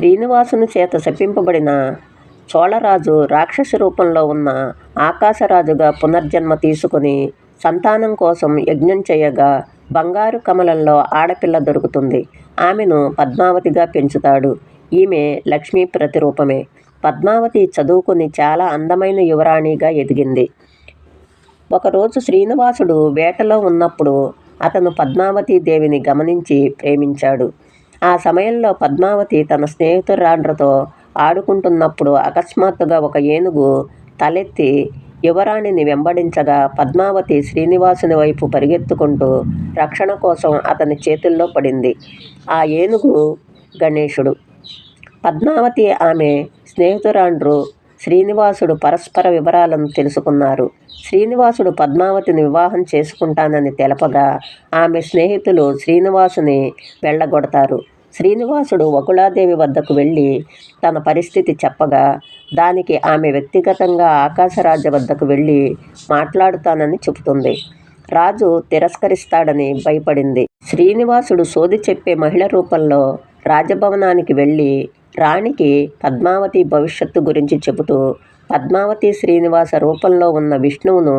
శ్రీనివాసుని చేత శపింపబడిన చోళరాజు రాక్షస రూపంలో ఉన్న ఆకాశరాజుగా పునర్జన్మ తీసుకుని సంతానం కోసం యజ్ఞం చేయగా బంగారు కమలంలో ఆడపిల్ల దొరుకుతుంది. ఆమెను పద్మావతిగా పెంచుతాడు. ఈమె లక్ష్మీ ప్రతిరూపమే. పద్మావతి చదువుకుని చాలా అందమైన యువరాణిగా ఎదిగింది. ఒకరోజు శ్రీనివాసుడు వేటలో ఉన్నప్పుడు అతను పద్మావతి దేవిని గమనించి ప్రేమించాడు. ఆ సమయంలో పద్మావతి తన స్నేహితురాండ్రతో ఆడుకుంటున్నప్పుడు అకస్మాత్తుగా ఒక ఏనుగు తలెత్తి యువరాణిని వెంబడించగా పద్మావతి శ్రీనివాసుని వైపు పరిగెత్తుకుంటూ రక్షణ కోసం అతని చేతుల్లో పడింది. ఆ ఏనుగు గణేశుడు. పద్మావతి ఆమె స్నేహితురాండ్రు శ్రీనివాసుడు పరస్పర వివరాలను తెలుసుకున్నారు. శ్రీనివాసుడు పద్మావతిని వివాహం చేసుకుంటానని తెలపగా ఆమె స్నేహితులు శ్రీనివాసుని వెళ్ళగొడతారు. శ్రీనివాసుడు వకుళాదేవి వద్దకు వెళ్ళి తన పరిస్థితి చెప్పగా దానికి ఆమె వ్యక్తిగతంగా ఆకాశరాజు వద్దకు వెళ్ళి మాట్లాడుతానని చెబుతుంది. రాజు తిరస్కరిస్తాడని భయపడింది. శ్రీనివాసుడు సోది చెప్పే మహిళ రూపంలో రాజభవనానికి వెళ్ళి రాణికి పద్మావతి భవిష్యత్తు గురించి చెబుతూ పద్మావతి శ్రీనివాస రూపంలో ఉన్న విష్ణువును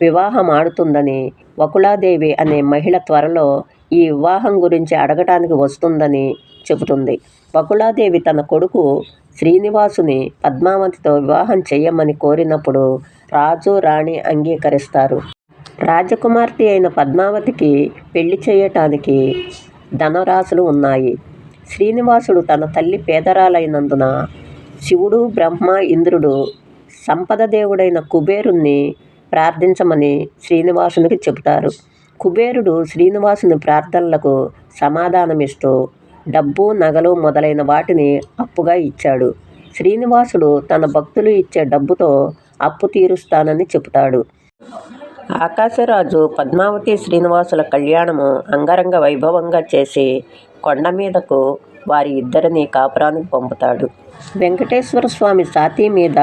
వివాహం ఆడుతుందని వకుళాదేవి అనే మహిళ త్వరలో ఈ వివాహం గురించి అడగటానికి వస్తుందని చెబుతుంది. వకుళాదేవి తన కొడుకు శ్రీనివాసుని పద్మావతితో వివాహం చేయమని కోరినప్పుడు రాజు రాణి అంగీకరిస్తారు. రాజకుమార్తె అయిన పద్మావతికి పెళ్ళి చేయటానికి ధనరాశులు ఉన్నాయి. శ్రీనివాసుడు తన తల్లి పేదరాలైనందున శివుడు బ్రహ్మ ఇంద్రుడు సంపద దేవుడైన కుబేరుణ్ణి ప్రార్థించమని శ్రీనివాసునికి చెబుతారు. కుబేరుడు శ్రీనివాసుని ప్రార్థనలకు సమాధానమిస్తూ డబ్బు నగలు మొదలైన వాటిని అప్పుగా ఇచ్చాడు. శ్రీనివాసుడు తన భక్తులు ఇచ్చే డబ్బుతో అప్పు తీరుస్తానని చెబుతాడు. ఆకాశరాజు పద్మావతి శ్రీనివాసుల కళ్యాణము అంగరంగ వైభవంగా చేసి కొండ మీదకు వారి ఇద్దరిని కాపురానికి పంపుతాడు. వెంకటేశ్వర స్వామి సాతి మీద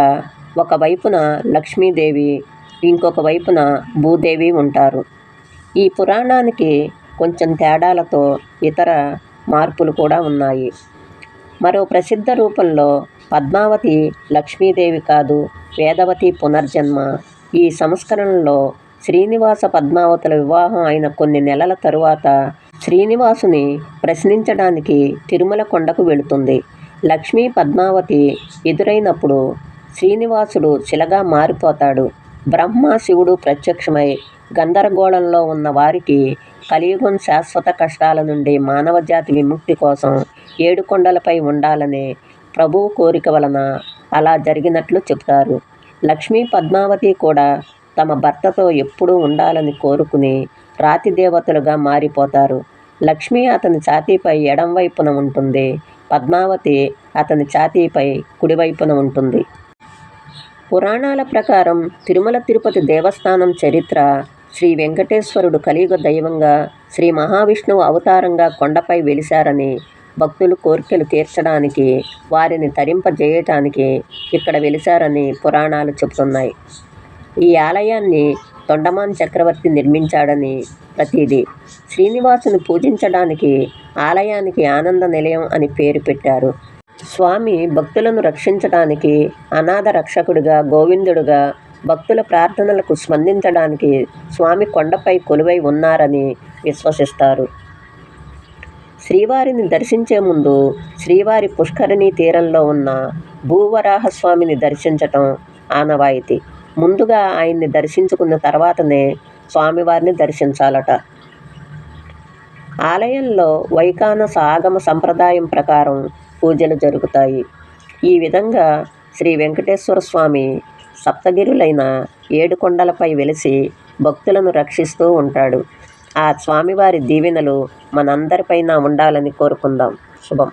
ఒక వైపున లక్ష్మీదేవి ఇంకొక వైపున భూదేవి ఉంటారు. ఈ పురాణానికి కొంచెం తేడాలతో ఇతర మార్పులు కూడా ఉన్నాయి. మరో ప్రసిద్ధ రూపంలో పద్మావతి లక్ష్మీదేవి కాదు వేదవతి పునర్జన్మ. ఈ సంస్కరణలో శ్రీనివాస పద్మావతుల వివాహం అయిన కొన్ని నెలల తరువాత శ్రీనివాసుని ప్రశ్నించడానికి తిరుమల కొండకు వెళుతుంది. లక్ష్మీ పద్మావతి ఎదురైనప్పుడు శ్రీనివాసుడు శిలగా మారిపోతాడు. బ్రహ్మ శివుడు ప్రత్యక్షమై గందరగోళంలో ఉన్న వారికి కలియుగం శాశ్వత కష్టాల నుండి మానవజాతి విముక్తి కోసం ఏడు కొండలపై ఉండాలనే ప్రభువు కోరిక వలన అలా జరిగినట్లు చెబుతారు. లక్ష్మీ పద్మావతి కూడా తమ భర్తతో ఎప్పుడూ ఉండాలని కోరుకుని రాతి దేవతలుగా మారిపోతారు. లక్ష్మి అతని ఛాతీపై ఎడం వైపున ఉంటుంది. పద్మావతి అతని ఛాతీపై కుడివైపున ఉంటుంది. పురాణాల ప్రకారం తిరుమల తిరుపతి దేవస్థానం చరిత్ర శ్రీ వెంకటేశ్వరుడు కలియుగ దైవంగా శ్రీ మహావిష్ణువు అవతారంగా కొండపై వెలిశారని భక్తులు కోరికలు తీర్చడానికి వారిని తరింపజేయటానికి ఇక్కడ వెలిశారని పురాణాలు చెబుతున్నాయి. ఈ ఆలయాన్ని తొండమాన్ చక్రవర్తి నిర్మించాడని ప్రతీది. శ్రీనివాసుని పూజించడానికి ఆలయానికి ఆనంద నిలయం అని పేరు పెట్టారు. స్వామి భక్తులను రక్షించడానికి అనాథ రక్షకుడిగా గోవిందుడుగా భక్తుల ప్రార్థనలకు స్పందించడానికి స్వామి కొండపై కొలువై ఉన్నారని విశ్వసిస్తారు. శ్రీవారిని దర్శించే ముందు శ్రీవారి పుష్కరిణీ తీరంలో ఉన్న భూవరాహస్వామిని దర్శించటం ఆనవాయితీ. ముందుగా ఆయన్ని దర్శించుకున్న తర్వాతనే స్వామివారిని దర్శించాలట. ఆలయంలో వైకానస ఆగమ సంప్రదాయం ప్రకారం పూజలు జరుగుతాయి. ఈ విధంగా శ్రీ వెంకటేశ్వర స్వామి సప్తగిరులైన ఏడు కొండలపై వెలిసి భక్తులను రక్షిస్తూ ఉంటాడు. ఆ స్వామివారి దీవెనలు మనందరిపైన ఉండాలని కోరుకుందాం. శుభం.